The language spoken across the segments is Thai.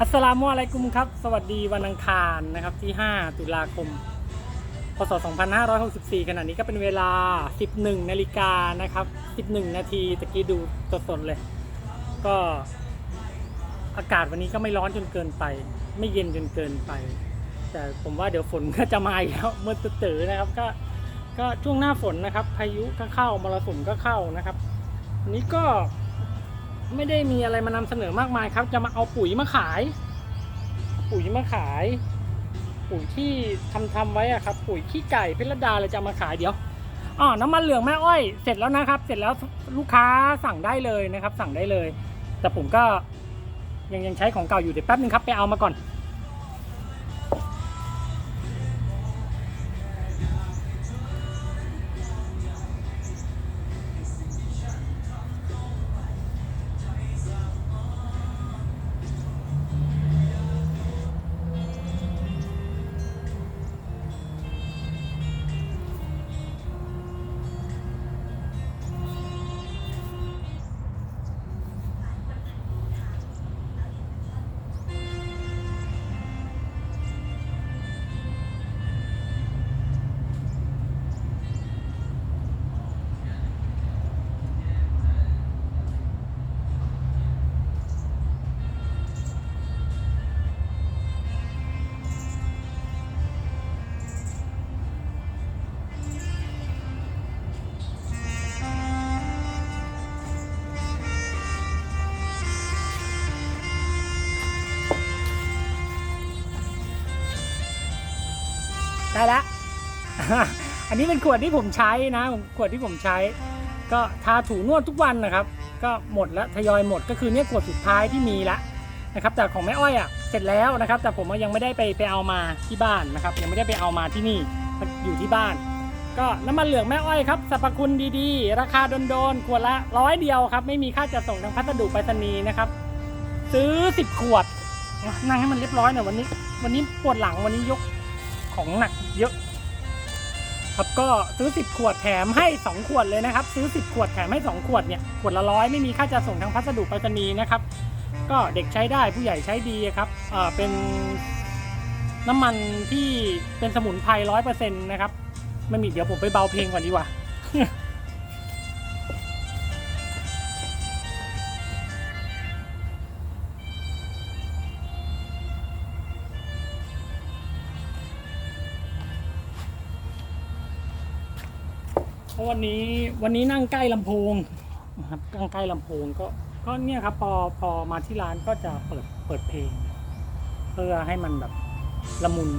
อัสสลามุอะลัยกุมครับ สวัสดีวันอังคารนะครับที่ 5 ตุลาคม พศ 2564 ขณะนี้ก็เป็นเวลา 11 นาฬิกานะครับ 11 นาทีตะกี้ดูสดๆเลย ก็อากาศวันนี้ก็ไม่ร้อนจนเกินไป ไม่เย็นจนเกินไป แต่ผมว่าเดี๋ยวฝนก็จะมาแล้วเมื่อตื่นนะครับก็ก็ช่วงหน้าฝนนะครับ พายุก็เข้ามรสุมก็เข้านะครับวันนี้ก็ ไม่ได้มีอะไรมานำเสนอมากมายครับ จะมาเอาปุ๋ยมาขาย ปุ๋ยมาขาย ปุ๋ยที่ทำทำไว้อะครับ ปุ๋ยขี้ไก่เพชรดาเลยจะมาขายเดี๋ยวอ๋อน้ำมันเหลืองแม่อ้อยเสร็จแล้วนะครับ เสร็จแล้วลูกค้าสั่งได้เลยนะครับ สั่งได้เลย แต่ผมก็ยังยังใช้ของเก่าอยู่เดี๋ยวแป๊บนึงครับไปเอามาก่อน ได้ละ อันนี้เป็นขวดที่ผมใช้นะขวดที่ผมใช้ ก็ทาถูนวดทุกวันนะครับ ก็หมดแล้วทยอยหมดก็คือเนี่ยขวดสุดท้ายที่มีละนะครับ แต่ของแม่อ้อยอะเสร็จแล้วนะครับ แต่ผมยังไม่ได้ไปไปเอามาที่บ้านนะครับ ยังไม่ได้ไปเอามาที่นี่อยู่ที่บ้าน ก็น้ำมันเหลืองแม่อ้อยครับสรรพคุณดีๆ ราคาโดนๆขวดละร้อยเดียวครับ ไม่มีค่าจัดส่งทางพัสดุไปรษณีย์นะครับ ซื้อสิบขวดนั่งให้มันเรียบร้อยหน่อยวันนี้ วันนี้ปวดหลังวันนี้ยก ของหนักเยอะ ครับก็ซื้อ 10 ขวดแถมให้ 2 ขวดเลยนะครับ ซื้อ 10 ขวดแถมให้ 2 ขวดเนี่ยขวดละร้อยไม่มีค่าจะส่งทางพัสดุไปรษณีย์นะครับ ก็เด็กใช้ได้ผู้ใหญ่ใช้ดีครับเอ่อเป็นน้ำมันที่เป็นสมุนไพรร้อยเปอร์เซ็นต์นะครับไม่มีเดี๋ยวผมไปเบาเพลงก่อนดีกว่า วันนี้วันนี้นั่งใกล้ลำโพงนะครับนั่งใกล้ลำโพงก็ก็เนี่ยครับพอพอมาที่ร้านก็จะเปิดเปิดเพลง เพื่อให้มันแบบละมุน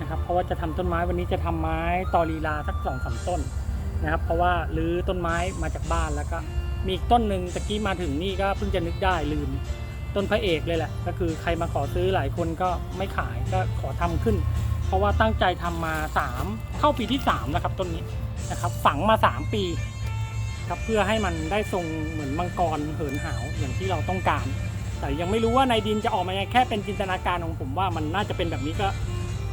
นะครับ เพราะว่าจะทำต้นไม้วันนี้จะทำไม้ตอลีลาสักสองสามต้นนะครับ เพราะว่ารื้อต้นไม้มาจากบ้านแล้วก็มีอีกต้นหนึ่งตะกี้มาถึงนี่ก็เพิ่งจะนึกได้ลืมต้นพระเอกเลยแหละ ก็คือใครมาขอซื้อหลายคนก็ไม่ขายก็ขอทำขึ้น เพราะว่าตั้งใจทำมาสามเข้าปีที่สามแล้วครับต้นนี้ นะครับ ฝังมา 3 ปีครับเพื่อให้มันได้ทรงเหมือนมังกรเหินหาวอย่างที่เราต้องการ แต่ยังไม่รู้ว่าในดินจะออกมายังแค่เป็นจินตนาการของผมว่ามันน่าจะเป็นแบบนี้ก็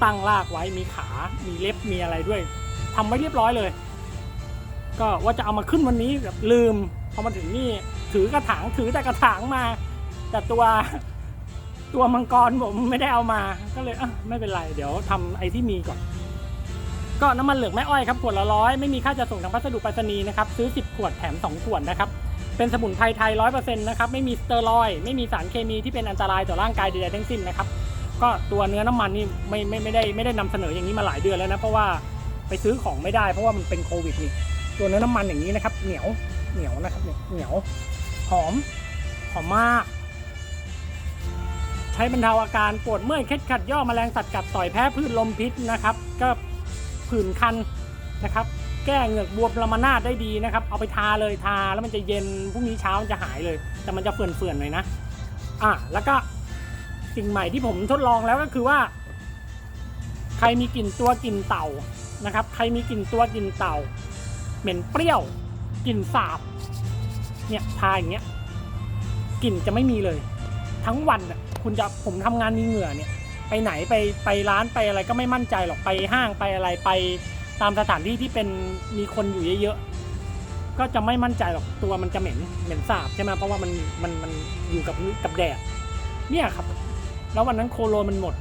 ตั้งรากไว้มีขา มีเล็บมีอะไรด้วยทำไว้เรียบร้อยเลย ก็ว่าจะเอามาขึ้นวันนี้แบบลืมพอมาถึงนี่ถือกระถางถือแต่กระถางมา แต่ตัวตัวมังกรผมไม่ได้เอามาก็เลยอะไม่เป็นไร เดี๋ยวทำไอ้ที่มีก่อน ก็น้ำมันเหลืองแม่อ้อยครับขวดละร้อยไม่มีค่าจะส่งทางพัสดุไปรษณีย์นะครับซื้อ 10 ขวดแถม 2 ขวดนะครับเป็นสมุนไพรไทยร้อยเปอร์เซ็นต์นะครับไม่มีสเตอรอยด์ไม่มีสารเคมีที่เป็นอันตรายต่อร่างกายใดๆทั้งสิ้นนะครับก็ตัวเนื้อน้ำมันนี่ไม่ไม่ไม่ได้ไม่ได้นำเสนออย่างนี้มาหลายเดือนแล้วนะเพราะว่าไปซื้อของไม่ได้เพราะว่ามันเป็นโควิดนี่ตัวเนื้อน้ำมันอย่างนี้นะครับเหนียวเหนียวนะครับเนี่ยเหนียวหอมหอมมาก ใช้บรรเทาอาการปวดเมื่อยเคล็ดขัดย่อแมลงสัตว์กัดต่อยแพ้พืชลมพิษนะครับ ก็ ผื่นคันนะครับ แก้เหงือกบวมละมานาดได้ดีนะครับ เอาไปทาเลยทาแล้วมันจะเย็นพรุ่งนี้เช้ามันจะหายเลย แต่มันจะเฟื่อนๆหน่อยนะอะแล้วก็สิ่งใหม่ที่ผมทดลองแล้วก็คือว่า ใครมีกลิ่นตัวกลิ่นเต่านะครับ ใครมีกลิ่นตัวกลิ่นเต่า เหม็นเปรี้ยวกลิ่นสาบเนี่ยทาอย่างเงี้ยกลิ่นจะไม่มีเลย ทั้งวันอะคุณจะผมทำงานมีเหงื่อเนี่ย ไปไหนไปไปร้านไปอะไรก็ไม่มั่นใจหรอกไปห้างไปอะไรไปตามสถานที่ที่เป็นมีคนอยู่เยอะๆก็จะไม่มั่นใจหรอกตัวมันจะเหม็นเหม็นสาบใช่ไหมเพราะว่ามันมันมันอยู่กับกับแดดเนี่ยครับ แล้ววันนั้นโคโลมันหมด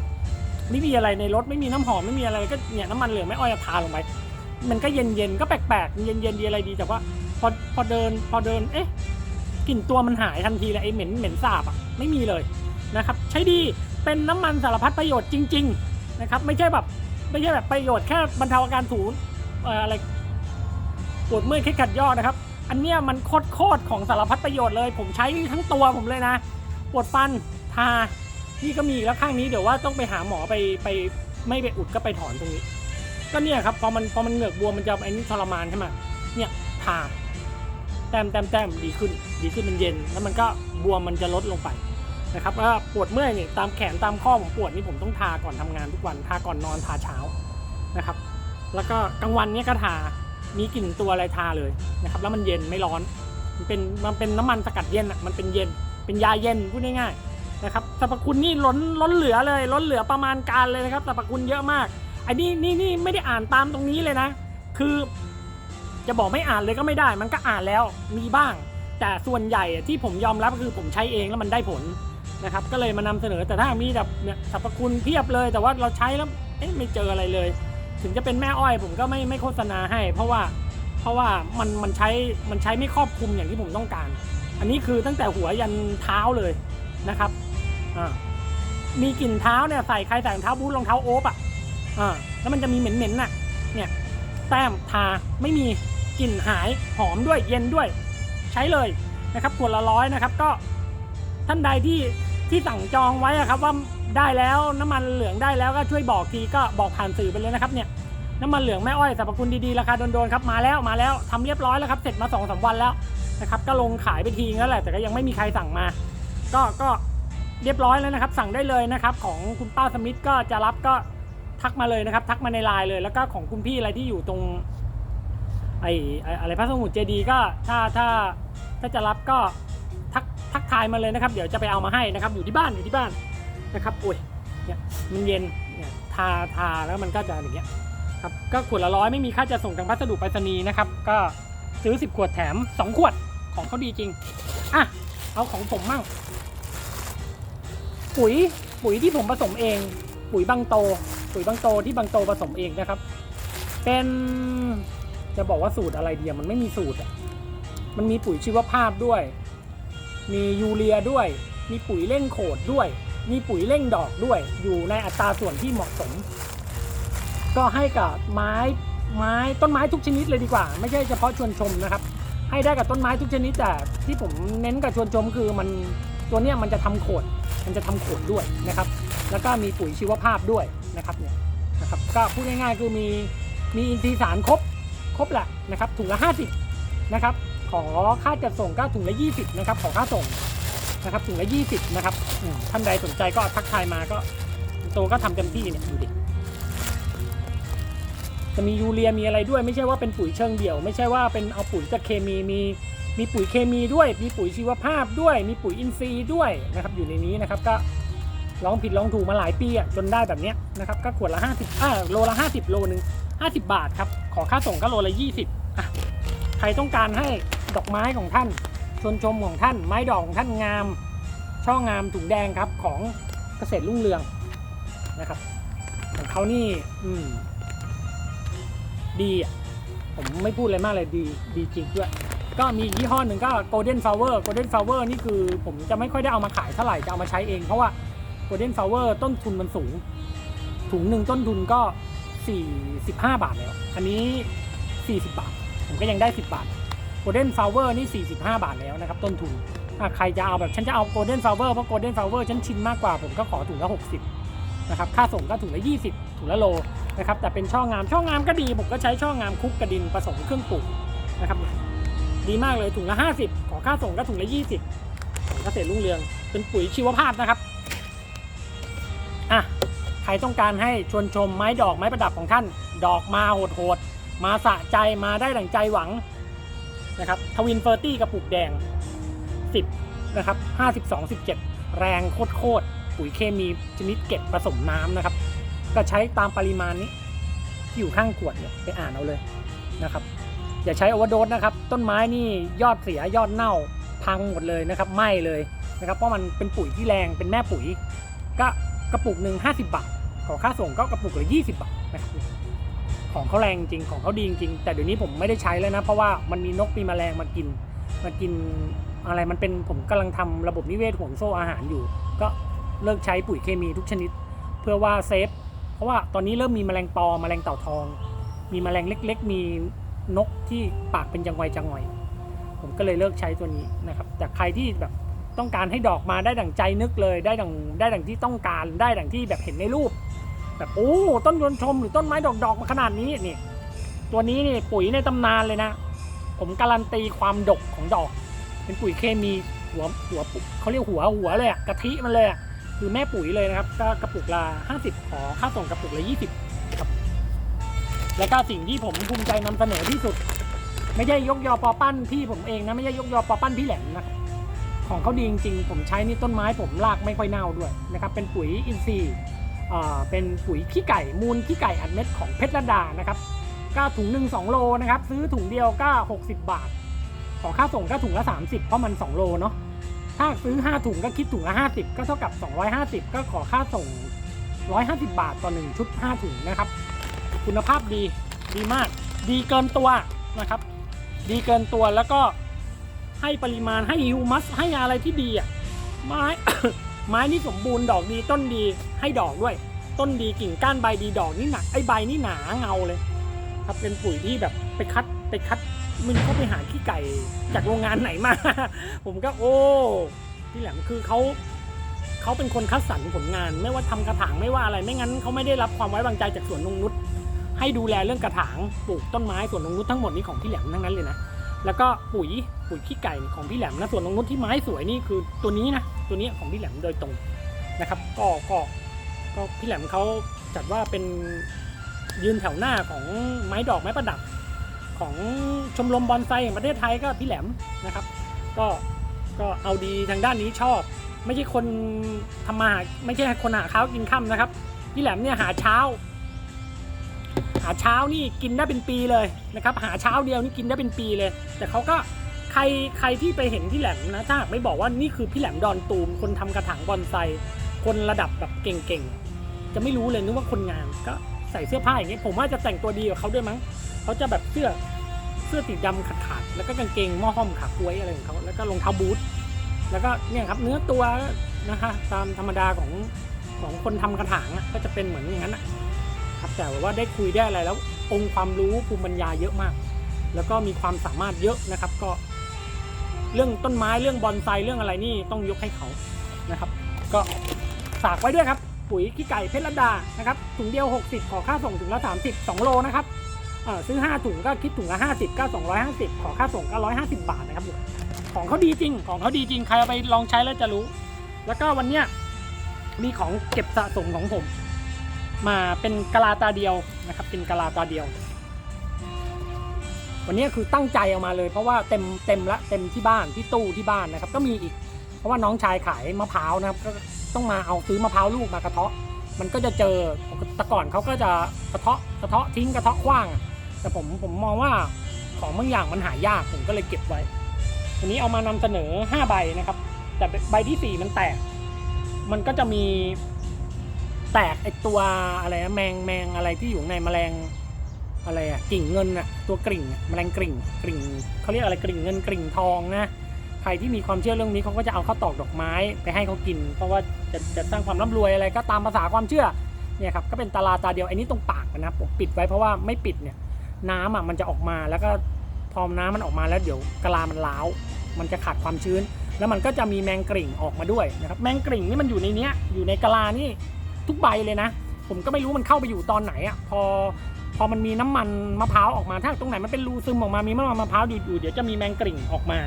ไม่มีอะไรในรถไม่มีน้ำหอมไม่มีอะไรก็เนี่ยน้ำมันเหลืองไม่อ้อยทาลงไปมันก็เย็นเย็นๆก็แปลกๆเย็นเย็นๆดีอะไรดีแต่ว่าพอพอเดินพอเดินเอ๊ะกลิ่นตัวมันหายทันทีเลยไอ้เหม็นเหม็นสาบอะไม่มีเลยนะครับ ใช้ดี เป็นน้ำมันสารพัดประโยชน์จริง ๆ นะครับ ไม่ใช่แบบไม่ใช่แบบประโยชน์แค่บรรเทาอาการถูอะไรปวดเมื่อยแค่ขัดยอดนะครับ อันเนี้ยมันโคตรโคตรของสารพัดประโยชน์เลย ผมใช้ทั้งตัวผมเลยนะ ปวดฟันทานี่ก็มีแล้วข้างนี้เดี๋ยวว่าต้องไปหาหมอไปไปไม่ไปอุดก็ไปถอนตรงนี้ ก็เนี่ยครับพอมันพอมันเหงือกบวมมันจะไอ้นี่ทรมานใช่ไหมเนี่ยทาแต้มแต้มแต้มดีขึ้น ดีขึ้นมันเย็น แล้วมันก็บวมมันจะลดลงไป นะครับว่าปวดเมื่อยเนี่ยตามแขนตามข้อผมปวดนี่ผมต้องทาก่อนทำงานทุกวันทาก่อนนอนทาเช้านะครับ แล้วก็กลางวันเนี่ยก็ทามีกลิ่นตัวอะไรทาเลยนะครับ แล้วมันเย็นไม่ร้อน มันเป็นมันเป็นน้ำมันสกัดเย็นอะมันเป็นเย็น เป็นยาเย็นพูดง่ายๆนะครับสรรพคุณนี่ล้นล้นเหลือเลยล้นเหลือประมาณการเลยนะครับสรรพคุณเยอะมากไอ้นี่นี่นี่ไม่ได้อ่านตามตรงนี้เลยนะ คือจะบอกไม่อ่านเลยก็ไม่ได้ มันก็อ่านแล้วมีบ้าง แต่ส่วนใหญ่ที่ผมยอมรับก็คือผมใช้เองแล้วมันได้ผล นะครับก็เลยมานำเสนอแต่ถ้ามีแบบเนี่ยสรรพคุณเพียบเลย แต่ว่าเราใช้แล้วไม่เจออะไรเลย ถึงจะเป็นแม่อ้อยผมก็ไม่ไม่โฆษณาให้ เพราะว่าเพราะว่ามันมันใช้มันใช้ไม่ครอบคลุมอย่างที่ผมต้องการ อันนี้คือตั้งแต่หัวยันเท้าเลยนะครับอ่ามีกลิ่นเท้าเนี่ยใส่ใครใส่รองเท้าบูทรองเท้าโอ๊บอะอ่าแล้วมันจะมีเหม็นๆน่ะเนี่ยแต้มทาไม่มีกลิ่นหายหอมด้วยเย็นด้วย ใช้เลยนะครับขวดละร้อยนะครับก็ท่านใดที่ ที่สั่งจองไว้อะครับว่าได้แล้วน้ำมันเหลืองได้แล้วก็ช่วยบอกทีก็บอกผ่านสื่อไปเลยนะครับเนี่ยน้ำมันเหลืองแม่อ้อยสรรพคุณดีๆราคาโดนๆครับมาแล้วมาแล้วทำเรียบร้อยแล้วครับเสร็จมาสองสามวันแล้วนะครับก็ลงขายไปทีแล้วแหละแต่ก็ยังไม่มีใครสั่งมา ก็ก็เรียบร้อยแล้วนะครับ สั่งได้เลยนะครับของคุณป้าสมิธก็จะรับก็ทักมาเลยนะครับ ทักมาในไลน์เลย แล้วก็ของคุณพี่อะไรที่อยู่ตรงไอไอ้อะไรพระสมุทรเจดีก็ถ้าถ้าถ้าจะรับก็ ทักทายมาเลยนะครับ เดี๋ยวจะไปเอามาให้นะครับ อยู่ที่บ้านอยู่ที่บ้านนะครับโอ้ยเนี่ยมันเย็นเนี่ยทาทาแล้วมันก็จะอย่างเงี้ยครับก็ขวดละร้อยไม่มีค่าจะส่งทางพัสดุไปรษณีย์นะครับ ก็ซื้อ 10 ขวดแถม 2 ขวดของเขาดีจริงอะเอาของผมมั่งปุ๋ยปุ๋ยที่ผมผสมเอง ปุ๋ยบางโต ปุ๋ยบางโตที่บางโตผสมเองนะครับ เป็นจะบอกว่าสูตรอะไรเดียมันไม่มีสูตรอะมันมีปุ๋ยชีวภาพด้วย มียูเรียด้วย มีปุ๋ยเร่งโขดด้วย มีปุ๋ยเร่งดอกด้วย อยู่ในอัตราส่วนที่เหมาะสม ก็ให้กับไม้ไม้ต้นไม้ทุกชนิดเลยดีกว่า ไม่ใช่เฉพาะชวนชมนะครับ ให้ได้กับต้นไม้ทุกชนิดแต่ที่ผมเน้นกับชวนชมคือมันตัวเนี้ยมันจะทำโขดมันจะทำโขดด้วยนะครับ แล้วก็มีปุ๋ยชีวภาพด้วยนะครับเนี่ยนะครับก็พูดง่ายๆคือมีมีอินทรีย์สารครบครบแหละนะครับถุงละ 50นะครับ อค่าจัดส่งก็ถุงละ20นะครับขอค่าส่งนะครับถุงละ20นะครับท่านใดสนใจก็ทักทายมาก็โตก็ทำเต็มที่เนี่ยดูดิจะมียูเรียมีอะไรด้วย ไม่ใช่ว่าเป็นปุ๋ยเชิงเดี่ยว ไม่ใช่ว่าเป็นเอาปุ๋ยจากเคมีมีมีปุ๋ยเคมีด้วย มีปุ๋ยชีวภาพด้วย มีปุ๋ยอินทรีย์ด้วยนะครับ อยู่ในนี้นะครับก็ลองผิดลองถูกมาหลายปีอะจนได้แบบเนี้ยนะครับก็ขวดละ 50อ่าโลละ 50 โลหนึ่ง50 บาทครับ ขอค่าส่งก็โลละ 20อะใครต้องการให้ ดอกไม้ของท่านชวนชมของท่าน ไม้ดอกของท่านงาม ช่องามถุงแดงครับของเกษตรรุ่งเรืองนะครับ ของเขานี่อืมดีอะผมไม่พูดอะไรมากเลยดีดีจริงด้วยก็มียี่ห้อหนึ่งก็ Golden Flower Golden Flower นี่คือผมจะไม่ค่อยได้เอามาขายเท่าไหร่จะเอามาใช้เอง เพราะว่า Golden Flower ต้นทุนมันสูง ถุงหนึ่งต้นทุนก็ 45 บาทแล้ว อันนี้ 40 บาท ผมก็ยังได้ 10 บาท Golden Flower นี่ 45 บาทแล้วนะครับต้นทุนใครจะเอาแบบฉันจะเอา Golden Flower เพราะ Golden Flower ฉันชินมากกว่าผมก็ขอถุงละ 60 นะครับ ค่าส่งก็ถุงละ 20 ถุงละโลนะครับแต่เป็นช่องงามช่องงามก็ดีผมก็ใช้ช่องงามคุกกระดินผสมเครื่องปรุงนะครับดีมากเลยถุงละ 50 ขอค่าส่งก็ถุงละ 20ของเกษตรรุ่งเรืองเป็นปุ๋ยชีวภาพนะครับอะใครต้องการให้ชวนชมไม้ดอกไม้ประดับของท่าน ดอกมาโหดโหดๆมาสะใจมาได้ดั่งใจหวัง นะครับทวินเฟอร์ตี้กระปุกแดง 10 นะครับ 52 17 แรงโคตรๆปุ๋ยเคมีชนิดเก็บผสมน้ำนะครับ ก็ใช้ตามปริมาณนี้ที่อยู่ข้างขวดเนี่ยไปอ่านเอาเลยนะครับ อย่าใช้อวโดสนะครับ ต้นไม้นี่ยอดเสียยอดเน่าพังหมดเลยนะครับไหม้เลยนะครับ เพราะมันเป็นปุ๋ยที่แรงเป็นแม่ปุ๋ย ก็กระปุกหนึ่ง50 บาท ขอค่าส่งก็กระปุกละ20 บาทนะครับ ของเขาแรงจริงของเขาดีจริงแต่เดี๋ยวนี้ผมไม่ได้ใช้แล้วนะ เพราะว่ามันมีนกมีแมลงมากินมากินอะไรมันเป็นผมกำลังทำระบบนิเวศห่วงโซ่อาหารอยู่ ก็เลิกใช้ปุ๋ยเคมีทุกชนิด เพื่อว่าเซฟเพราะว่าตอนนี้เริ่มมีแมลงปอแมลงเต่าทอง มีแมลงเล็ก ๆ มีนกที่ปากเป็นจังไวจังหน่อย ผมก็เลยเลิกใช้ตัวนี้นะครับแต่ใครที่แบบต้องการให้ดอกมาได้ดั่งใจนึกเลยได้ดั่งได้ดั่งที่ต้องการได้ดั่งที่แบบเห็นในรูป แบบโอ้ต้นยนชมหรือต้นไม้ดอกดอกๆมาขนาดนี้นี่ตัวนี้นี่ปุ๋ยในตำนานเลยนะ ผมการันตีความดกของดอก เป็นปุ๋ยเคมีหัวหัวปุเขาเรียกหัวหัวเลยอะกะทิมันเลยอะคือแม่ปุ๋ยเลยนะครับ ก็กระปุกละ50ขอค่าส่งกระปุกละ20ครับและก็สิ่งที่ผมภูมิใจนำเสนอที่สุด ไม่ใช่ยกยอปอปั้นพี่ผมเองนะไม่ใช่ยกยอปอปั้นพี่แหลมนะของเขาดีจริงๆผมใช้นี่ต้นไม้ผมรากไม่ค่อยเน่าด้วยนะครับเป็นปุ๋ยอินทรีย์ เป็นปุ๋ยขี้ไก่มูลขี้ไก่อัดเม็ดของเพชรระดานะครับก็ถุงหนึ่งสองโลนะครับซื้อถุงเดียวก็ 60 บาท ขอค่าส่งก็ถุงละ 30 เพราะมัน 2 โลเนาะถ้าซื้อ 5 ถุงก็คิดถุงละ 50 ก็เท่ากับ 250 ก็ขอค่าส่ง 150 บาทต่อ 1 ชุด 5 ถุงนะครับ คุณภาพดีดีมาก ดีเกินตัวนะครับ ดีเกินตัวแล้วก็ให้ปริมาณให้ฮิวมัสให้อะไรที่ดีอะไม้ ไม้นี่สมบูรณ์ดอกดีต้นดีให้ดอกด้วย ต้นดีกิ่งก้านใบดีดอกนี่หนักไอ้ใบนี่หนาเงาเลย ครับเป็นปุ๋ยที่แบบไปคัดไปคัดมึงเขาไปหาขี้ไก่จากโรงงานไหนมา ผมก็โอ้พี่แหลมคือเขาเขาเป็นคนคัดสรรผลงาน ไม่ว่าทำกระถางไม่ว่าอะไร ไม่งั้นเขาไม่ได้รับความไว้วางใจจากสวนนงนุชให้ดูแลเรื่องกระถางปลูกต้นไม้สวนนงนุชทั้งหมดนี้ของพี่แหลมทั้งนั้นเลยนะ แล้วก็ปุ๋ยปุ๋ยขี้ไก่ของพี่แหลมนะส่วนนงนุชที่ไม้สวยนี่คือตัวนี้นะตัวนี้ของพี่แหลมโดยตรงนะครับ ก็ก็ก็พี่แหลมเขาจัดว่าเป็นยืนแถวหน้าของไม้ดอกไม้ประดับ ของชมรมบอนไซแห่งประเทศไทยก็พี่แหลมนะครับ ก็ก็เอาดีทางด้านนี้ชอบ ไม่ใช่คนทำมาหาไม่ใช่คนหาข้าวกินค่ำนะครับ พี่แหลมเนี่ยหาเช้า หาเช้านี่กินได้เป็นปีเลยนะครับหาเช้าเดียวนี่กินได้เป็นปีเลย แต่เขาก็ใครใครที่ไปเห็นพี่แหลมนะถ้าไม่บอกว่านี่คือพี่แหลมดอนตูมคนทำกระถางบอนไซคนระดับแบบเก่งๆ จะไม่รู้เลยนึกว่าคนงานก็ใส่เสื้อผ้าอย่างนี้ยผมว่าจะแต่งตัวดีกว่าเขาด้วยมั้งเขาจะแบบเสื้อเสื้อสีดำขาดๆแล้วก็กางเกงหม้อห้อมขาก้วยอะไรของเขาแล้วก็รองเท้าบูทแล้วก็เนี่ยครับเนื้อตัวนะคะตามธรรมดาของของคนทำกระถางก็จะเป็นเหมือนอย่างนั้นนะ ครับแต่ว่าได้คุยได้อะไรแล้ว องค์ความรู้ภูมิปัญญาเยอะมาก แล้วก็มีความสามารถเยอะนะครับ ก็ เรื่องต้นไม้เรื่องบอนไซเรื่องอะไรนี่ต้องยกให้เขานะครับ ก็ฝากไว้ด้วยครับ ปุ๋ยขี้ไก่เพชรดานะครับถุงเดียว 60 ขอค่าส่งถุงละ30 2โลนะครับเอ่อซื้อ 5 ถุงก็คิดถุงละ50 ก็ 250 ขอค่าส่งก็ 150 บาทนะครับของเขาดีจริง ของเขาดีจริง ใครเอาไปลองใช้แล้วจะรู้ แล้วก็วันเนี้ยมีของเก็บสะสมของผม มาเป็นกะลาตาเดียวนะครับ เป็นกะลาตาเดียว วันนี้คือตั้งใจเอามาเลย เพราะว่าเต็มเต็มละเต็มที่บ้านที่ตู้ที่บ้านนะครับ ก็มีอีก เพราะว่าน้องชายขายมะพร้าวนะครับก็ต้องมาเอาซื้อมะพร้าวลูกมากระเทาะ มันก็จะเจอแต่ก่อนเขาก็จะกระเทาะกระเทาะทิ้งกระเทาะขว้าง แต่ผมผมมองว่าของบางอย่างมันหายากผมก็เลยเก็บไว้วันนี้เอามานำเสนอ5ใบนะครับ แต่ใบที่4มันแตก มันก็จะมี แตกไอตัวอะไรนะแมงแมงอะไรที่อยู่ในแมลงอะไรอะกิ่งเงินอะตัวกริ่งแมลงกริ่งกริ่งเขาเรียกอะไรกริ่งเงินกริ่งทองนะใครที่มีความเชื่อเรื่องนี้เขาก็จะเอาข้าวตอกดอกไม้ไปให้เขากิน เพราะว่าจะจะสร้างความร่ำรวยอะไรก็ตามภาษาความเชื่อเนี่ยครับก็เป็นตาลาตาเดียวอันนี้ตรงปากนะผมปิดไว้เพราะว่าไม่ปิดเนี่ยน้ำอะมันจะออกมาแล้วก็พอน้ำมันออกมาแล้วเดี๋ยวกะลามันล้าวมันจะขาดความชื้น แล้วมันก็จะมีแมงกริ่งออกมาด้วยนะครับแมงกริ่งนี่มันอยู่ในเนี้ยอยู่ในกะลานี่ ทุกใบเลยนะ ผมก็ไม่รู้มันเข้าไปอยู่ตอนไหนอะพอพอมันมีน้ำมันมะพร้าวออกมา ถ้าตรงไหนมันเป็นรูซึมออกมา มีน้ำมันมะพร้าวอยู่ๆเดี๋ยวจะมีแมงกริ่งออกมา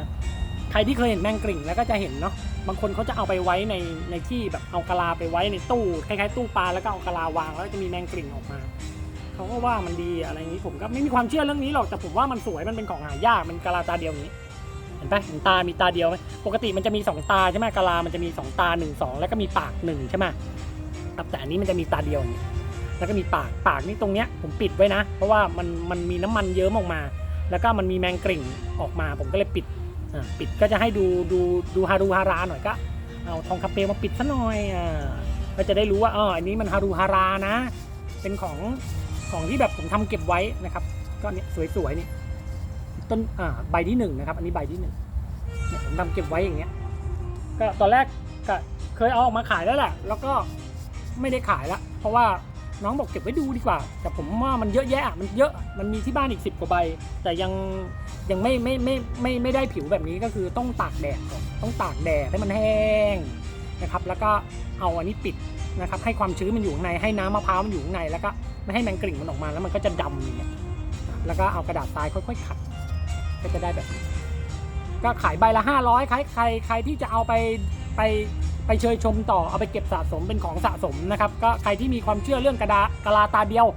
ใครที่เคยเห็นแมงกริ่งแล้วก็จะเห็นเนาะ บางคนเขาจะเอาไปไว้ในในที่แบบเอากะลาไปไว้ในตู้คล้ายๆตู้ปลาแล้วก็เอากะลาวางแล้วจะมีแมงกริ่งออกมา เขาก็ว่ามันดีอะไรอย่างนี้ผมก็ไม่มีความเชื่อเรื่องนี้หรอก แต่ผมว่ามันสวย มันเป็นของหายาก มันกะลาตาเดียวนี้ เห็นปะเห็นตา มีตาเดียวไหมปกติมันจะมีสองตาใช่ไหมกะลา มันจะมีสองตาหนึ่งสองแล้วก็มีปากหนึ่งใช่ไหม ครับแต่อันนี้มันจะมีตาเดียวนี้แล้วก็มีปากปากนี่ตรงเนี้ยผมปิดไว้นะ เพราะว่ามันมันมีน้ำมันเยิ้มออกมา แล้วก็มันมีแมงกริ่งออกมา ผมก็เลยปิดอ่าปิดก็จะให้ดูดูดูฮารูฮาราหน่อยก็เอาทองคำเปลมาปิดซะหน่อยอ่าก็จะได้รู้ว่าอ๋ออันนี้มันฮารุฮารานะ เป็นของของที่แบบผมทำเก็บไว้นะครับ ก็เนี่ยสวยๆนี่ต้นอ่าใบที่หนึ่งนะครับ อันนี้ใบที่หนึ่งเนี่ยผมทำเก็บไว้อย่างเงี้ย ก็ตอนแรกก็เคยเอาออกมาขายแล้วแหละ แล้วก็ ไม่ได้ขายละเพราะว่าน้องบอกเก็บไว้ดูดีกว่า แต่ผมว่ามันเยอะแยะมันเยอะมันมีที่บ้านอีกสิบกว่าใบ แต่ยังยังไม่ไม่ไม่ไม่ไม่ได้ผิวแบบนี้ก็คือต้องตากแดดก่อนต้องตากแดดให้มันแห้งนะครับ แล้วก็เอาอันนี้ปิดนะครับ ให้ความชื้นมันอยู่ข้างในให้น้ำมะพร้าวมันอยู่ข้างในแล้วก็ไม่ให้แมงกลิ่งมันออกมาแล้วมันก็จะดำอย่างเงี้ยแล้วก็เอากระดาษทรายค่อย ๆ ขัด ก็จะได้แบบนี้ก็ขายใบละ 500ใครใครใครที่จะเอาไปไป ไปเชยชมต่อเอาไปเก็บสะสมเป็นของสะสมนะครับ ก็ใครที่มีความเชื่อเรื่องกระดากะลาตาเดียว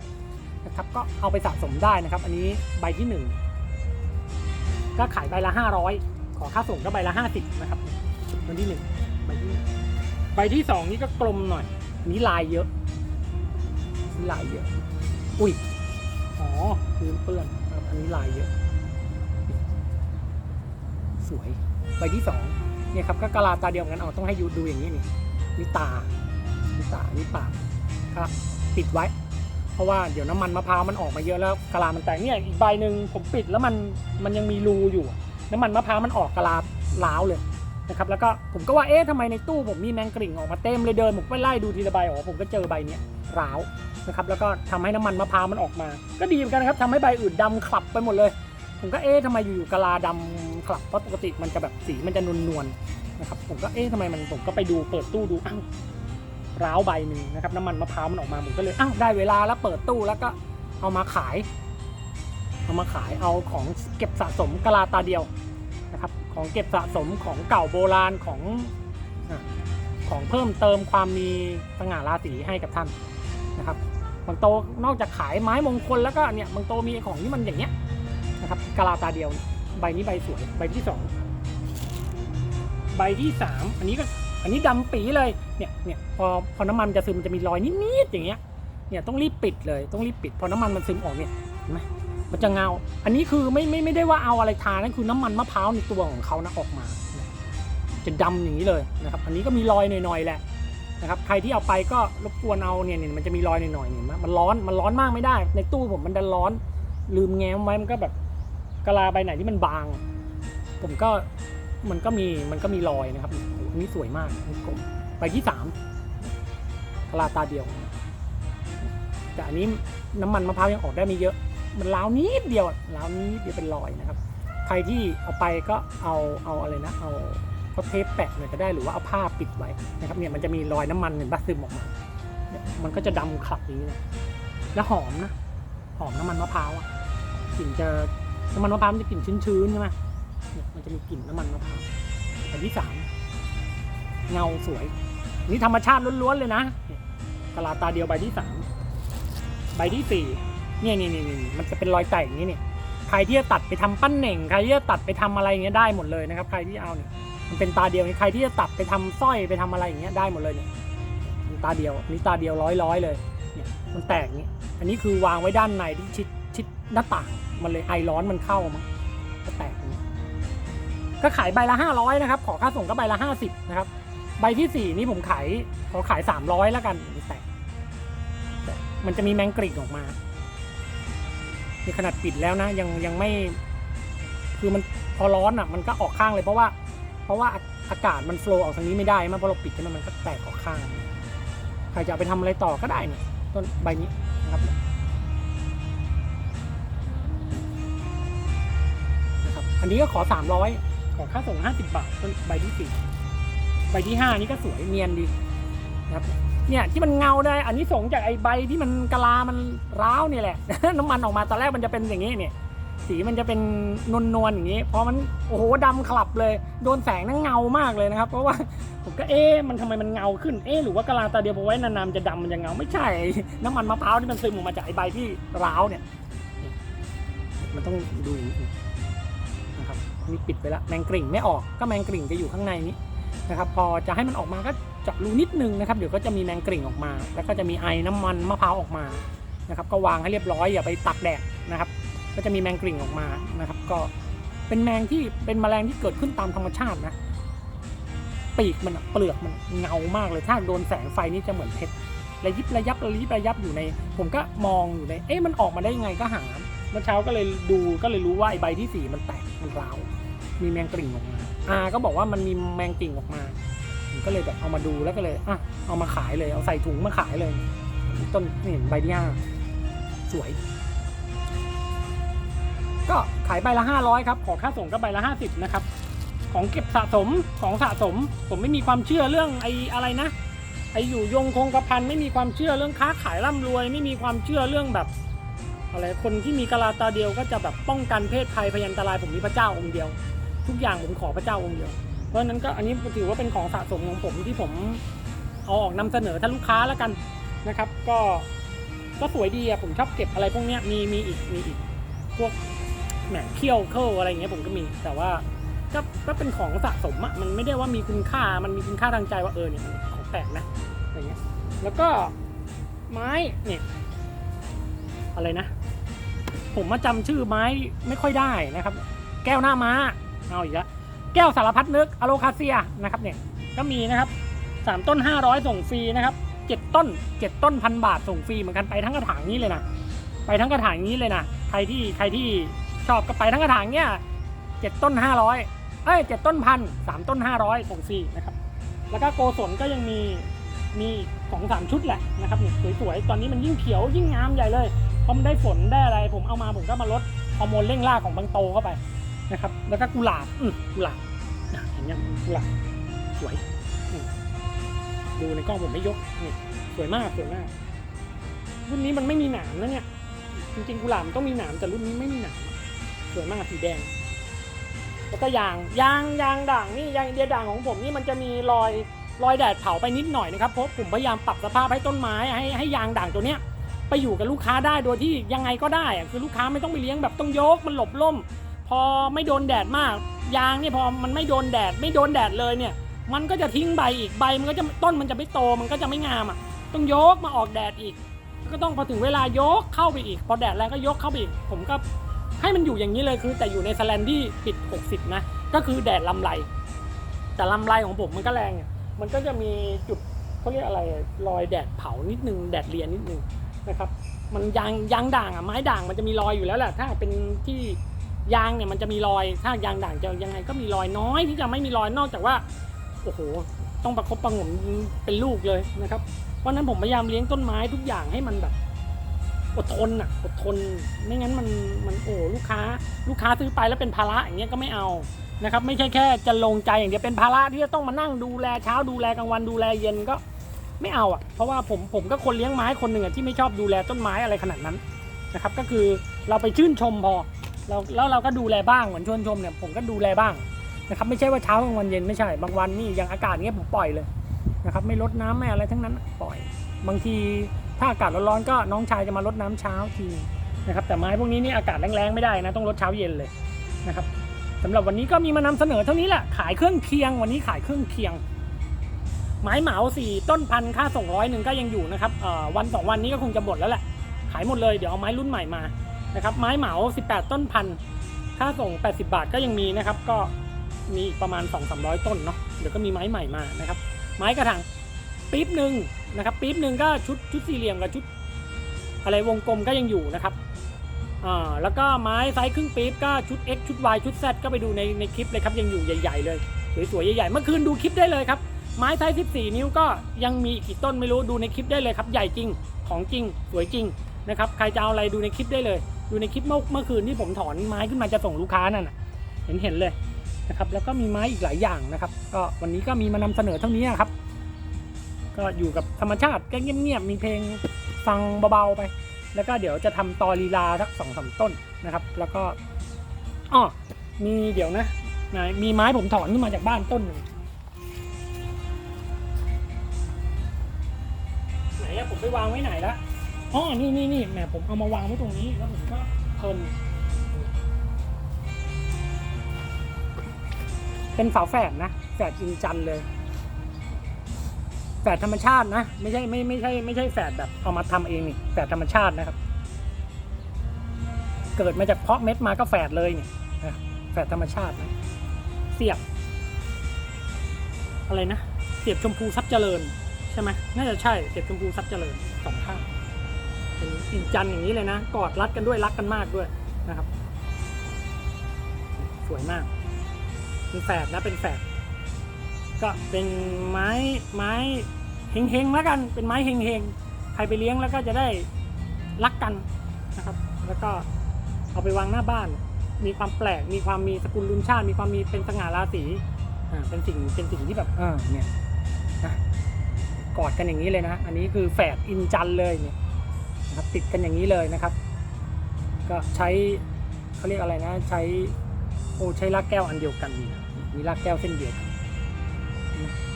นะครับก็เอาไปสะสมได้นะครับ อันนี้ใบที่หนึ่งก็ขายใบละ 500 ขอค่าส่งก็ใบละ 50 นะครับตัวที่หนึ่งใบที่ใบที่สองนี่ก็กลมหน่อยอันนี้ลายเยอะนี่ลายเยอะ อุ้ยอ๋อพื้นเปื้อนครับอันนี้ลายเยอะ สวย ใบที่สอง เนี่ยครับก็กะลาตาเดียวกันเอาต้องให้ยูดูอย่างนี้นี่นี่ตานี่ตานี่ปากก็ปิดไว้ เพราะว่าเดี๋ยวน้ำมันมะพร้าวมันออกมาเยอะแล้วกะลามันแตกเนี่ยอีกใบหนึ่งผมปิดแล้วมันมันยังมีรูอยู่ น้ำมันมะพร้าวมันออกกะลาล้าวเลยนะครับแล้วก็ผมก็ว่าเอ๊ะทำไมในตู้ผมมีแมงกริ่งออกมาเต็มเลยเดินผมไปไล่ดูทีละใบอ๋อผมก็เจอใบเนี้ยร้าวนะครับแล้วก็ทำให้น้ำมันมะพร้าวมันออกมา ก็ดีเหมือนกันครับทำให้ใบอื่นดำขลับไปหมดเลย ผมก็เอ๊ะทำไมอยู่ๆกะลาดำ กลับเพราะปกติมันจะแบบสีมันจะนวลๆนะครับ ผมก็เอ๊ะทำไมมันผมก็ไปดูเปิดตู้ดูอ้าวร้าวใบหนึ่งนะครับน้ำมันมะพร้าวมันออกมาผมก็เลยอ้าวได้เวลาแล้วเปิดตู้แล้วก็เอามาขาย เอามาขายเอาของเก็บสะสมกะลาตาเดียวนะครับ ของเก็บสะสมของเก่าโบราณของอของเพิ่มเติมความมีสง่าราศีให้กับท่านนะครับบางโตนอกจากขายไม้มงคลแล้วก็เนี่ยบางโตมีของที่มันอย่างเงี้ยนะครับกะลาตาเดียว ใบนี้ใบสวยใบที่สองใบที่สามอันนี้ก็อันนี้ดำปีเลยเนี่ยเนี่ยพอพอน้ำมันจะซึมมันจะมีรอยนิดๆอย่างเงี้ยเนี่ยต้องรีบปิดเลยต้องรีบปิด พอน้ำมันมันซึมออกเนี่ยเห็นไหมมันจะเงา อันนี้คือไม่ไม่ไม่ได้ว่าเอาอะไรทานั่นคือน้ำมันมะพร้าวในตัวของเขานะออกมา จะดำอย่างนี้เลยนะครับอันนี้ก็มีรอยหน่อยๆแหละนะครับใครที่เอาไปก็รบกวนเอาเนี่ยเนี่ยมันจะมีรอยหน่อยๆเนี่ยมันร้อนมันร้อนมากไม่ได้ ในตู้ผมมันดันร้อน ลืมแง้มไว้มันก็แบบ กะลาใบไหนที่มันบาง ผมก็มันก็มีมันก็มีรอยนะครับโอ้โหอันนี้สวยมากนี่กลมใบที่สามกะลาตาเดียว แต่อันนี้น้ำมันมะพร้าวยังออกได้ไม่เยอะ มันล้าวนิดเดียวอะล้าวนิดเดียวเป็นรอยนะครับ ใครที่เอาไปก็เอาเอาอะไรนะ เอาเอาเทปแปะหน่อยก็ได้หรือว่าเอาผ้าปิดไว้นะครับเนี่ยมันจะมีรอยน้ำมันเห็นปะซึมออกมาเนี่ยมันก็จะดำขลับอย่างนี้นะแล้วหอมนะ หอมน้ำมันมะพร้าวอะกลิ่นจะ น้ำมันมะพร้าวมันจะกลิ่นชื้นๆใช่ไหมเนี่ยมันจะมีกลิ่นน้ำมันมะพร้าวอันที่สามเงาสวย นี่ธรรมชาติล้วนๆเลยนะกะลาตาเดียวใบที่สามใบที่สี่เนี่ยนี่นี่นี่มันจะเป็นรอยแตกอย่างนี้เนี่ยใครที่จะตัดไปทำปั้นเหน่งใครที่จะตัดไปทำอะไรอย่างเงี้ยได้หมดเลยนะครับ ใครที่เอาเนี่ยมันเป็นตาเดียวนี่ใครที่จะตัดไปทำสร้อยไปทำอะไรอย่างเงี้ยได้หมดเลยเนี่ยมันตาเดียวอันนี่ตาเดียวร้อยร้อยๆเลย เนี่ยมันแตกอย่างนี้อันนี้คือวางไว้ด้านในที่ชิดชิดหน้าต่าง มันเลยไอร้อนมันเข้ามั้งก็แตกก็ขายใบละห้าร้อยนะครับ ขอค่าส่งก็ใบละห้าสิบนะครับ ใบที่สี่นี่ผมขายขอขายสามร้อยแล้วกันแตกมันจะมีแมงกรีกออกมานี่ขนาดปิดแล้วนะ ยังยังไม่ คือมันพอร้อนอะ มันก็ออกข้างเลยเพราะว่า เพราะว่าอากาศมันโฟล์ออกทางนี้ไม่ได้มาพอเราปิดใช่ไหมมันก็แตกออกข้าง ใครจะเอาไปทำอะไรต่อก็ได้เนี่ยต้นใบนี้นะครับ อันนี้ก็ขอ300ขอค่าส่ง50บบาทต้นใบที่สี่ใบที่ห้านี่ก็สวยเนียนดีนะครับ เนี่ยที่มันเงาได้ อันนี้ส่งจากไอ้ใบที่มันกะลา มันร้าวเนี่ยแหละ น้ำมันออกมาตอนแรกมันจะเป็นอย่างนี้เนี่ย สีมันจะเป็นนวลๆอย่างนี้พอมันโอ้โหดำขลับเลย โดนแสงนั่งเงามากเลยนะครับ เพราะว่าผมก็เอ๊ะมันทำไมมันเงาขึ้นเอ๊ะหรือว่ากะลาตาเดียวพอไว้นานๆจะดำมันจะเงาไม่ใช่ น้ำมันมะพร้าวที่มันซึมออกมาจากไอใบที่ร้าวเนี่ย มันต้องดูอย่าง นี่ปิดไปล้วแมงกริ่งไม่ออกก็แมงกริ่งจะอยู่ข้างในนี้นะครับพอจะให้มันออกมาก็เจาะรูนิดนึงนะครับเดี๋ยวก็จะมีแมงกริ่งออกมา แล้วก็จะมีไอน้ำมันมะพร้าวออกมานะครับก็วางให้เรียบร้อยอย่าไปตักแดดนะครับ ก็จะมีแมงกริ่งออกมานะครับ ก็เป็นแมงที่เป็นแมลงที่เกิดขึ้นตามธรรมชาตินะปีกมันเปลือกมันเงามากเลยถ้าโดนแสงไฟนี่จะเหมือนเพชรระยิบระยับระยิบระยับอยู่ใน ผมก็มองอยู่ในเอ๊ะมันออกมาได้ยังไงก็หา เมื่อเช้าก็เลยดูก็เลยรู้ว่าไอใบที่สี่มันแตกมันร้าวมีแมงกริ่งออกมาอาก็บอกว่ามันมีแมงกริ่งออกมาผมก็เลยแบบเอามาดูแล้วก็เลยอะเอามาขายเลยเอาใส่ถุงมาขายเลย ต้นนี่ใบที่ห้าสวย ก็ขายใบละห้าร้อยครับ ขอค่าส่งก็ใบละห้าสิบนะครับ ของเก็บสะสมของสะสม ผมไม่มีความเชื่อเรื่องไอ้อะไรนะไอ้อยู่ยงคงกระพันไม่มีความเชื่อเรื่องค้าขายร่ำรวย ไม่มีความเชื่อเรื่องแบบ อะไรคนที่มีกะลาตาเดียวก็จะแบบป้องกันเพศภัยพยันตรายผมมีพระเจ้าองค์เดียว ทุกอย่างผมขอพระเจ้าองค์เดียว เพราะนั้นก็อันนี้ถือว่าเป็นของสะสมของผมที่ผมเอาออกนำเสนอท่านลูกค้าแล้วกันนะครับ ก็ก็สวยดีอะผมชอบเก็บอะไรพวกเนี้ยมีมีอีกมีอีกพวกแหมเขี้ยวเคิลอะไรอย่างเงี้ยผมก็มี แต่ว่าก็ก็เป็นของสะสมอะมันไม่ได้ว่ามีคุณค่ามันมีคุณค่าทางใจว่าเออเนี่ยของแปลกนะอะไรเงี้ยแล้วก็ไม้เนี่ยอะไรนะ ผมมาจำชื่อไม้ไม่ค่อยได้นะครับ แก้วหน้าม้าเอาอีกแล้วแก้วสารพัดนึกอะโลคาเซียนะครับเนี่ยก็มีนะครับสามต้นห้าร้อยส่งฟรีนะครับเจ็ดต้นเจ็ดต้นพันบาทส่งฟรีเหมือนกันไปทั้งกระถางนี้เลยนะไปทั้งกระถางนี้เลยนะใครที่ใครที่ชอบก็ไปทั้งกระถางเนี่ยเจ็ดต้นห้าร้อยเอ้ยเจ็ดต้นพันสามต้นห้าร้อยส่งฟรีนะครับ แล้วก็โกศลก็ยังมีมีสองสามชุดแหละนะครับเนี่ยสวยๆตอนนี้มันยิ่งเขียวยิ่งงามใหญ่เลย ราะมันได้ฝนได้อะไร ผมเอามาผมก็มาลดฮอร์โมนเร่งราของบางโตเข้าไปนะครับแล้วก็กุหลาบอืมกุหลาบเห็นยังกุหลาบสวยดูในกล้องผมไม่ยกนี่สวยมากสวยมากรุ่นนี้มันไม่มีหนามนะเนี่ยจริงๆกุหลาบมันต้องมีหนามแต่รุ่นนี้ไม่มีหนามสวยมากสีแดง แล้วก็ยางยางยางด่างนี่ยางอินเดียด่างของผมนี่มันจะมีรอยรอยแดดเผาไปนิดหน่อยนะครับเพราะผมพยายามปรับสภาพให้ต้นไม้ให้ให้ยางด่างตัวเนี้ย ไปอยู่กับลูกค้าได้โดยที่ยังไงก็ได้อะคือลูกค้าไม่ต้องไปเลี้ยงแบบต้องยกมันหลบล่ม พอไม่โดนแดดมาก ยางเนี่ยพอมันไม่โดนแดดไม่โดนแดดเลยเนี่ย มันก็จะทิ้งใบอีกใบมันก็จะต้นมันจะไม่โตมันก็จะไม่งามอะต้องยกมาออกแดดอีก ก็ต้องพอถึงเวลายกเข้าไปอีก พอแดดแรงก็ยกเข้าไปอีก ผมก็ให้มันอยู่อย่างนี้เลยคือแต่อยู่ในสแลนที่ปิด 60 นะ ก็คือแดดลำไร แต่ลำไรของผมมันก็แรงอะมันก็จะมีจุดเขาเรียกอะไรรอยแดดเผานิดนึงแดดเรียนนิดนึง นะครับ มันยางยางด่างอะไม้ด่างมันจะมีรอยอยู่แล้วแหละถ้าเป็นที่ยางเนี่ยมันจะมีรอย ถ้ายางด่างจะยังไงก็มีรอยน้อยที่จะไม่มีรอยนอกจากว่าโอ้โหต้องประคบประงมเป็นลูกเลยนะครับเพราะนั้นผมพยายามเลี้ยงต้นไม้ทุกอย่างให้มันแบบอดทนอะอดทนไม่งั้นมันมันโอ้ลูกค้า ลูกค้าซื้อไปแล้วเป็นภาระอย่างเงี้ยก็ไม่เอานะครับ ไม่ใช่แค่จะลงใจอย่างเดียวเป็นภาระที่จะต้องมานั่งดูแลเช้าดูแลกลางวันดูแลเย็นก็ ไม่เอาอะ เพราะว่าผมผมก็คนเลี้ยงไม้คนหนึ่งอะที่ไม่ชอบดูแลต้นไม้อะไรขนาดนั้นนะครับ ก็คือเราไปชื่นชมพอเราแล้วเราก็ดูแลบ้างเหมือนชวนชมเนี่ยผมก็ดูแลบ้างนะครับ ไม่ใช่ว่าเช้ากลางวันเย็นไม่ใช่ บางวันนี่อย่างอากาศเงี้ยผมปล่อยเลยนะครับ ไม่ลดน้ำไม่อะไรทั้งนั้นปล่อย บางทีถ้าอากาศร้อนๆก็น้องชายจะมาลดน้ำเช้าทีนะครับ แต่ไม้พวกนี้นี่อากาศแรงๆไม่ได้นะต้องลดเช้าเย็นเลยนะครับสำหรับวันนี้ก็มีมานำเสนอเท่านี้แหละขายเครื่องเคียง วันนี้ขายเครื่องเคียง ไม้เหมาสี่ต้นพันค่าส่งร้อยหนึ่งก็ยังอยู่นะครับวันสองวันนี้ก็คงจะหมดแล้วแหละ ขายหมดเลยเดี๋ยวเอาไม้รุ่นใหม่มานะครับไม้เหมา 18 ต้นพันค่าส่ง 80 บาทก็ยังมีนะครับ ก็มีอีกประมาณ 2-300 ต้นเนาะเดี๋ยวก็มีไม้ใหม่มานะครับ ไม้กระถางปี๊บหนึ่งนะครับปี๊บหนึ่งก็ชุดชุดสี่เหลี่ยมกับชุด อะไรวงกลมก็ยังอยู่นะครับอ่าแล้วก็ไม้ไซส์ครึ่งปี๊บก็ชุด X ชุด Y ชุด Z ก็ไปดูในในคลิปเลยครับยังอยู่ใหญ่ ๆ เลยสวยๆใหญ่ๆเมื่อคืนดูคลิปได้เลยครับ ไม้ไซส์14 นิ้วก็ยังมีอีกกี่ต้นไม่รู้ดูในคลิปได้เลยครับ ใหญ่จริงของจริงสวยจริงนะครับใครจะเอาอะไรดูในคลิปได้เลย ดูในคลิปเมื่อเมื่อคืนที่ผมถอนไม้ขึ้นมาจะส่งลูกค้านั่นเห็นเห็นเลยนะครับแล้วก็มีไม้อีกหลายอย่างนะครับก็วันนี้ก็มีมานำเสนอเท่านี้ครับ ก็อยู่กับธรรมชาติก็เงียบๆมีเพลงฟังเบาๆไป แล้วก็เดี๋ยวจะทำตอลีลาสักสองสามต้นนะครับ แล้วก็อ้อมีเดี๋ยวนะไหนมีไม้ผมถอนขึ้นมาจากบ้านต้นหนึ่ง ไปวางไว้ไหนละอ๋อนี่นี่นี่แหมผมเอามาวางไว้ตรงนี้แล้วผมก็เพลินเป็นฝาแฝดนะแฝดอินจันเลยแฝดธรรมชาตินะ ไม่ใช่ไม่ไม่ใช่ไม่ใช่แฝดแบบเอามาทำเองนี่แฝดธรรมชาตินะครับ เกิดมาจากเพาะเม็ดมาก็แฝดเลยนี่นะแฝดธรรมชาตินะเสียบ อะไรนะ เสียบชมพูทรัพย์เจริญ ใช่ไหมน่าจะใช่เสียบชมพูทรัพย์เจริญสองข้างเป็นอินจันอย่างนี้เลยนะ กอดรัดกันด้วยรักกันมากด้วยนะครับ สวยมากเป็นแฝดนะเป็นแฝดก็เป็นไม้ไม้เฮงๆแล้วกัน เป็นไม้เฮงๆใครไปเลี้ยงแล้วก็จะได้รักกันนะครับ แล้วก็เอาไปวางหน้าบ้าน มีความแปลก มีความมีสกุลลุนชาติ มีความมีเป็นสง่าราศีอ่าเป็นสิ่งเป็นสิ่งที่แบบเออเนี่ย อดกันอย่างนี้เลยนะอันนี้คือแฝดอินจันเลยเนี่ยนะครับติดกันอย่างนี้เลยนะครับ ก็ใช้เขาเรียกอะไรนะใช้โอ้ใช้รากแก้วอันเดียวกันนี่นะมีรากแก้วเส้นเดียวกัน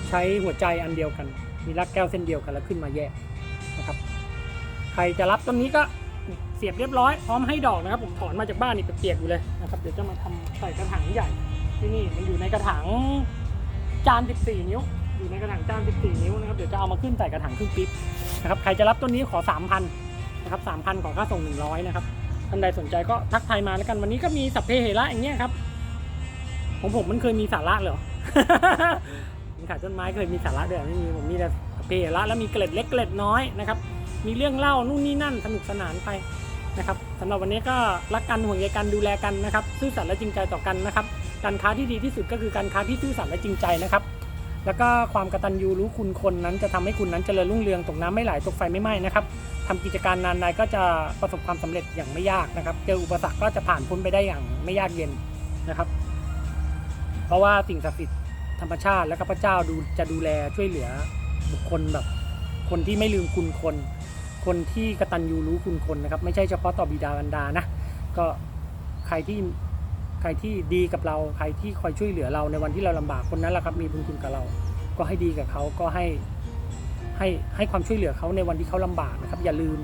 ใช้หัวใจอันเดียวกัน มีรากแก้วเส้นเดียวกันแล้วขึ้นมาแยกนะครับ ใครจะรับต้นนี้ก็เสียบเรียบร้อยพร้อมให้ดอกนะครับ ผมถอนมาจากบ้านนี่เปียกๆอยู่เลยนะครับเดี๋ยวจะมาทำใส่กระถางใหญ่ที่นี่มันอยู่ในกระถางจาน 14 นิ้ว อยู่ในกระถางจาน14 นิ้วนะครับ เดี๋ยวจะเอามาขึ้นใส่กระถางครึ่งปิ๊บนะครับ ใครจะรับต้นนี้ขอ 3,000นะครับ3,000ขอค่าส่ง 100 นะครับ ท่านใดสนใจก็ทักทายมาแล้วกัน วันนี้ก็มีสัพเพเหระอย่างเงี้ยครับ ของผมมันเคยมีสาระเหรอผมขายต้นไม้เคยมีสาระด้วยเหรอไม่มีผมมีแต่สัพเพเหระแล้วมีเกล็ดเล็กเกล็ดน้อยนะครับ มีเรื่องเล่านู่นนี่นั่นสนุกสนานไปนะครับสำหรับวันนี้ก็รักกันห่วงใยกันดูแลกันนะครับซื่อสัตย์และจริงใจต่อกันนะครับ การค้าที่ดีที่สุดก็คือการค้าที่ซื่อสัตย์และจริงใจนะครับ แล้วก็ความกตัญญูรู้คุณคนนั้นจะทำให้คุณนั้นเจริญรุ่งเรืองตกน้ำไม่ไหลตกไฟไม่ไหม้นะครับทำกิจการนานใดก็จะประสบความสำเร็จอย่างไม่ยากนะครับ เจออุปสรรคก็จะผ่านพ้นไปได้อย่างไม่ยากเย็นนะครับ เพราะว่าสิ่งศักดิ์สิทธิ์ธรรมชาติและก็พระเจ้าดูจะดูแลช่วยเหลือบุคคลแบบ คนที่ไม่ลืมคุณคน คนที่กตัญญูรู้คุณคนนะครับ ไม่ใช่เฉพาะต่อบิดามารดานะก็ใครที่ ใครที่ดีกับเราใครที่คอยช่วยเหลือเราในวันที่เราลำบากคนนั้นแหละครับมีบุญคุณกับเรา ก็ให้ดีกับเขาก็ให้ให้ให้ความช่วยเหลือเขาในวันที่เขาลำบากนะครับ อย่าลืม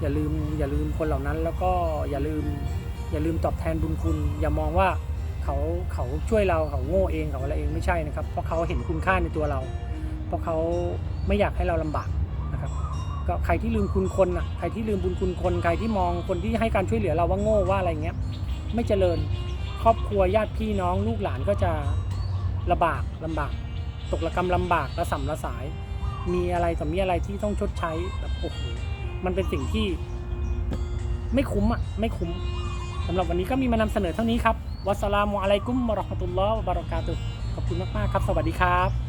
อย่าลืมอย่าลืมคนเหล่านั้น แล้วก็อย่าลืม อย่าลืมตอบแทนบุญคุณ อย่ามองว่าเขาเขาช่วยเราเขาโง่เองเขาอะไรเองไม่ใช่นะครับ เพราะเขาเห็นคุณค่าในตัวเรา เพราะเขาไม่อยากให้เราลำบากนะครับก็ใครที่ลืมคุณคนอะใครที่ลืมบุญคุณคน ใครที่มองคนที่ให้การช่วยเหลือเราว่าโง่ว่าอะไรเงี้ย ไม่เจริญ ครอบครัวญาติพี่น้องลูกหลานก็จะลำบากลำบาก ตกระกรรมลำบากระสำระสาย มีอะไรต่อมีอะไรที่ต้องชดใช้แบบโอ้โหมันเป็นสิ่งที่ ไม่คุ้มอะไม่คุ้มสำหรับวันนี้ก็มีมานำเสนอเท่านี้ครับวัสสลามุอะลัยกุมมะราะห์มะตุลลอฮ์วะบะเราะกาตุขอบคุณมากๆครับ สวัสดีครับ